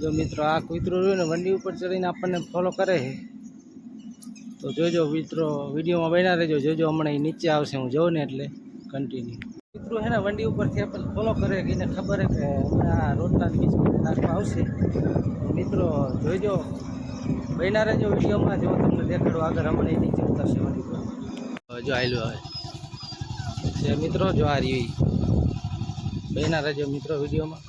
જો મિત્રો, આ કૂતરું રહ્યું ને, વંડી ઉપર ચડીને આપણને ફોલો કરે તો જોજો મિત્રો, વિડીયોમાં બન્યા રહેજો. જોજો હમણાં એ નીચે આવશે, હું જોઉં ને એટલે કન્ટિન્યુ કૂતરું છે ને, વંડી ઉપરથી આપણને ફોલો કરે એને ખબર છે કે આ રોટલા બીજ નાખવા આવશે. મિત્રો જોઈજો બન્યા રહેજો વિડીયોમાં જો તમને દેખાડો. આગળ હમણાં એ નીચે ઉતરશે વંડી ઉપર. જો આયલું આવે છે મિત્રો, જો આ રહી બન્યા રહેજો મિત્રો વિડીયોમાં.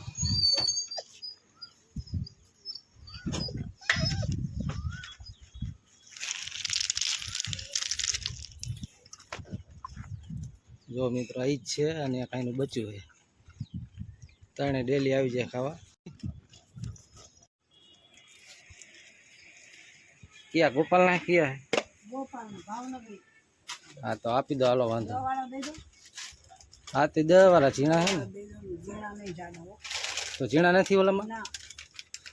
જો મિત્રો અહીં જ છે અને કાંઈનું બચ્યું છે. ત્રણે ડેલી આવી જાય ખાવા. ક્યાં ગોપાલ ના ક્યાં હા તો આપી દો હાલો વાંધો. હા તે દસ વાળા ઝીણા છે ને? તો ઝીણા નથી ઓલામાં?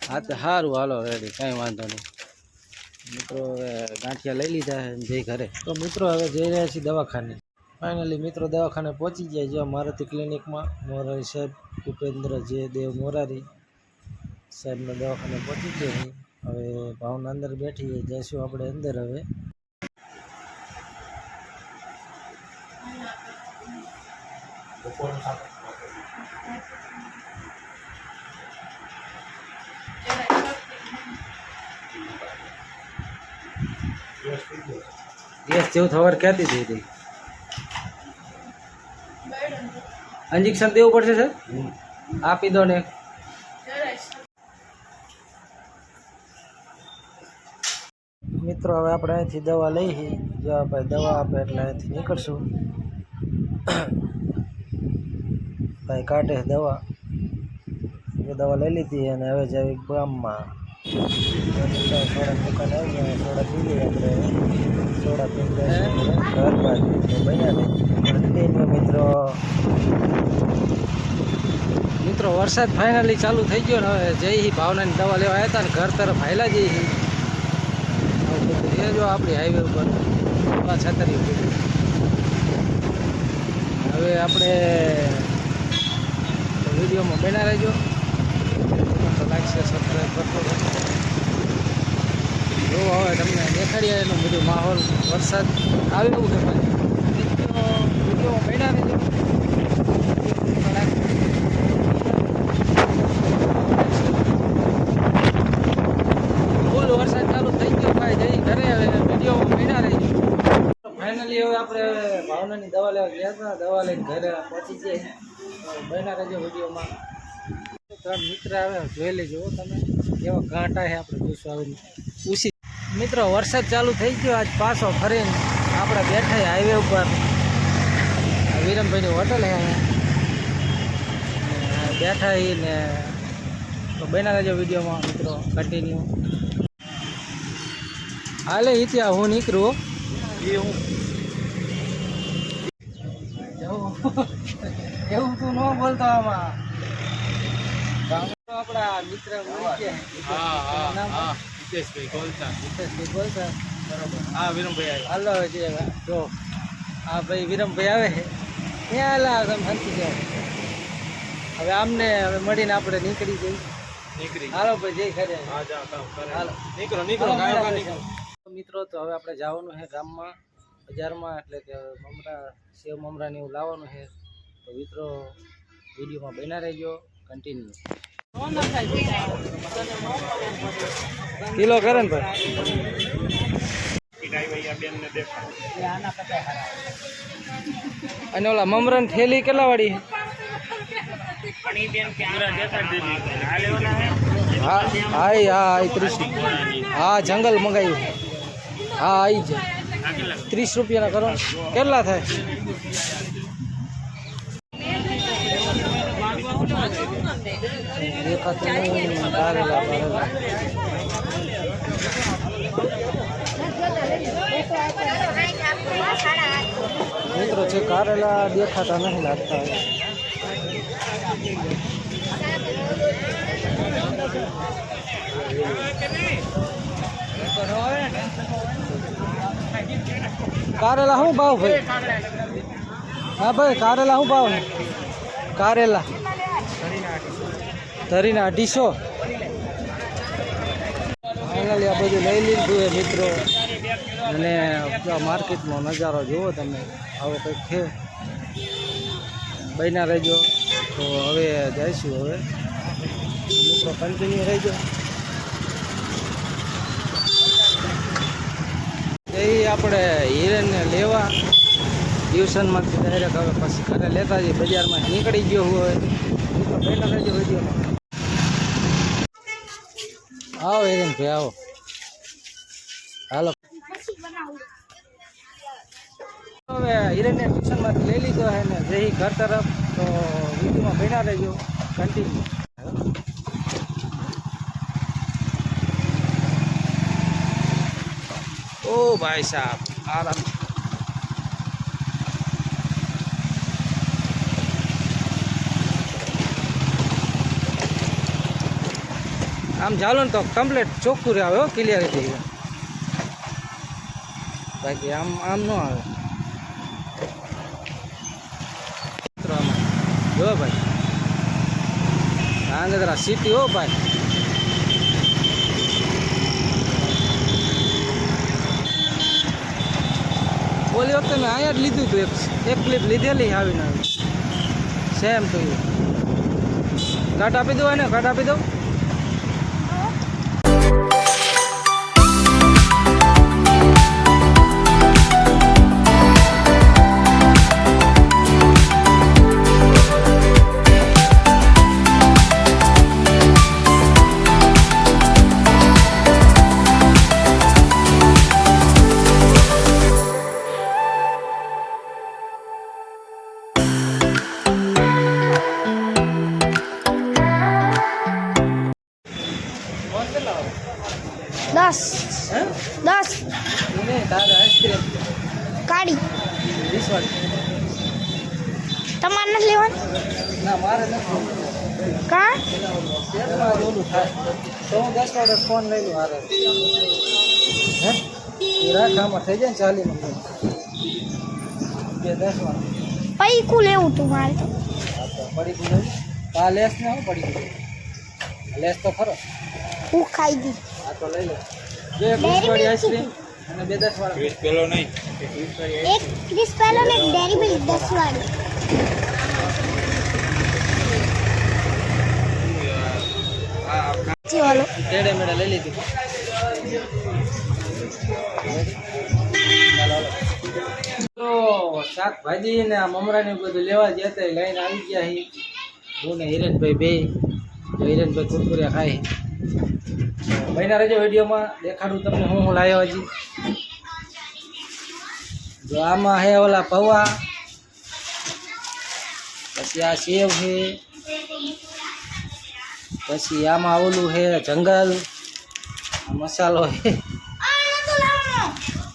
હા તો સારું હાલો રેડી કાંઈ વાંધો નહીં. મિત્રો હવે ગાંઠિયા લઈ લીધા છે જઈ ઘરે. તો મિત્રો હવે જઈ રહ્યા છીએ દવાખાને. ફાઇનલી મિત્રો, દવાખાને પહોંચી ગયા. જો મારુતિ ક્લિનિકમાં મોરારી સાહેબ ઉપેન્દ્ર જે દેવ મોરારી સાહેબના દવાખાને પહોંચી ગયા છીએ. હવે ભાવના અંદર બેઠી જઈશું આપણે અંદર હવે. ગેસ જેવું થવાર ક્યાંથી થઈ હતી? ઇન્જેક્શન દેવું પડશે સર? આપી દો ને. મિત્રો હવે આપણે અહીંથી દવા લઈ જો આપણે દવા આપે એટલે અહીંથી નીકળશું. ભાઈ કાઢે દવા. એ દવા લઈ લીધી અને હવે જવી ગામમાં મિત્રો, વરસાદ ફાઇનલી ચાલુ થઈ ગયો ને હવે જઈ ભાવનાની દવા લેવા હતા ને ઘર તરફ હાયલા જઈ જો આપણી હાઈવે ઉપર. છતરી હવે આપણે વિડીયોમાં બેના રહેજો. લાગશે સબસ્ક્રાઈબ કરતો જો હવે તમને દેખાડીએ એનો બધો માહોલ, વરસાદ, આવે એવું છે પાછું વીડિયો તો લાગશે. ફૂલ વરસાદ ચાલુ થઈ ગયો ઘરે હવે વિડીયોમાં બન્યા રહેજો ફાઇનલી હવે આપણે ભાવનાની દવા લેવા ગયા હતા. દવા લઈને ઘરે પહોંચી જઈએ બન્યા રહેજો વિડીયોમાં. ત્રણ મિત્ર આવે જોઈ લેજો હો તમે. કેવા કાંટા છે આપણે જોઈશું આવીને ઉસી મિત્રો વરસાદ ચાલુ થઈ ગયો આજ પાછો ફરીને આપણે બેઠા હાઈવે ઉપર. આ વિરમભાઈની હોટલ છે અહીંયા. ને બેઠા છીએ ને તો બના રહેજો વિડીયોમાં મિત્રો કન્ટિન્યુ હાલે ઈથી હું નીકળું. એવું. એવું તું ન બોલતો આમાં. આપણા મિત્ર? હિતેશભાઈ ગોલતા હિતેશભાઈ બરોબર હા વિરમભાઈ હાલો જે જો આ ભાઈ વિરમભાઈ આવે છે ત્યાં હાલા તમે શાંતિ હવે આમને હવે મળીને આપણે નીકળી જઈએ નીકળી હાલો ભાઈ જઈ ખરે મિત્રો તો હવે આપણે જવાનું છે ગામમાં, બજારમાં, એટલે કે મમરા, સેવ મમરા ને એવું લાવવાનું છે તો મિત્રો, વિડીયોમાં બના રહેજો કન્ટિન્યુ કિલો કરે ને ભાઈ. અને ઓલા મમરન થેલી કેટલા વાળી? હા હા ત્રીસ હા, જંગલ મંગાવ્યું હા આવી જ. ત્રીસ રૂપિયાના કરો કેટલા થાય દેખાતું નહીં. કારેલા, બારેલા. મિત્રો છે કારેલા દેખાતા નહીં લાગતા કારેલા શું ભાવ ભાઈ હા ભાઈ કારેલા શું ભાવ કારેલા ધરીને અઢીસો. ફાઇનલી આ બધું લઈ લીધું એ મિત્રો. અને માર્કેટનો નજારો જુઓ તમે. આવો કંઈક છે. બન્યા રહેજો. તો હવે જઈશું હવે. મિત્રો કન્ટિન્યુ રહેજો. એ આપણે હિરેનને લેવા. ટ્યુશનમાંથી ડાયરેક્ટ હવે પછી ઘરે લેતા જઈએ. બજારમાં નીકળી ગયો હોય. તો બન્યા રહેજો વિડીયોમાં. આવો હિરેન ભાઈ આવો. હાલો. હવે હિરેનને ટ્યુશનમાંથી લઈ લીધો છે ને જઈ ઘર તરફ. તો વિડીયોમાં બેઠા રહેજો. કન્ટિન્યુ ઓ ભાઈ સાહેબ, આરામ. આમ ચાલો ને તો કમ્પ્લેટ ચોખ્ખું રહે આવે ક્લિયરિટી બાકી આમ આમ ન આવે. જો ભાઈ. આંગદરા સિટી હો ભાઈ. ઓલી વખતે મેં અહીંયા જ લીધું હતું એક એક ક્લિપ લીધેલી આવીને આવી. સેમ તો કાટ આપી દો ને કાટ આપી દો દસ હે દસ એને તારે આઈસ્ક્રીમ કાઢી વીસ વાળી તમારે નથી લેવાનું ના મારે નથી કા શેરમાં જ ઓલું થાય તો હું દસ વાળો ફોન લઈ લઉં હારે હે એ રાખ આમાં થઈ જાય ને ચાલીમાં બે દસ વાળો પૈકું લેવું તું મારે તો હા તો પડી ગયું આ લેસ ને હું પડી ગયું લેસ તો ખરો હું ખાઈ ગઈ આ તો લઈ લો. બે એક વીસ વાળી આઈસ્ક્રીમ અને બે દસ વાળા. વીસ પેલો નહીં. એક ક્રિસ પેલો ને ડેરી મિલ્ક દસ વાળી. ટેડે મેડે લઈ લીધી. તો શાકભાજી ને આ મમરા બધું લેવા ગયા હતા લઈને આવી ગયા હી હું ને હિરેનભાઈ બે. હિરેનભાઈ કુરકુરિયા ખાય. બન્યા રહેજો વિડીયોમાં. દેખાડું તમને હું હું લાવ્યો હજી. જો આમાં હે ઓલા પૌવા. પછી આ સેવ છે. પછી આમાં ઓલું છે જંગલ. મસાલો છે.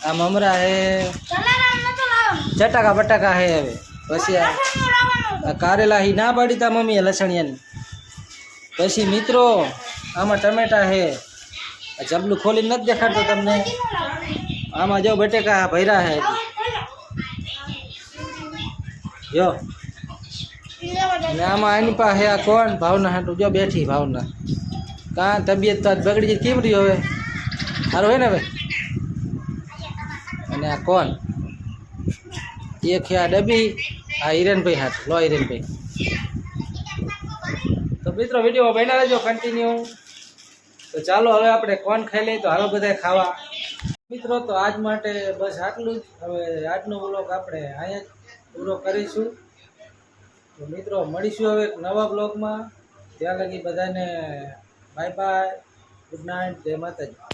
આ મમરા છે. ચટાકા બટાકા છે હવે. પછી આ આ કારેલા હી ના પાડી તા મમ્મીએ લસણિયાની. પછી મિત્રો આમાં ટમેટા છે. આ જબલું ખોલીને નથી દેખાડતો તમને. આમાં જો બટેકા ભર્યા છે. હજી. જો. અને આમાં એની પાસે આ કોણ? ભાવના હાટું, જો બેઠી ભાવના. કાં તબિયત તો આજ બગડી જઈ કેમ રહ્યું હવે? સારું હોય ને હવે? અને આ કોણ? એક છે આ ડબ્બી આ હિરેનભાઈ હાથ લો હિરેનભાઈ. તો મિત્રો વીડિયો બન્યા રહેજો કન્ટિન્યુ તો ચાલો હવે આપણે કોણ ખાઈ લઈએ તો હાલો બધા ખાવા. મિત્રો, તો આજ માટે બસ આટલું જ. હવે આજનો બ્લોગ આપણે અહીંયા જ પૂરો કરીશું. તો મિત્રો, મળીશું હવે એક નવા બ્લોગમાં ત્યાં લગી બધાને બાય બાય ગુડ નાઇટ જય માતાજી.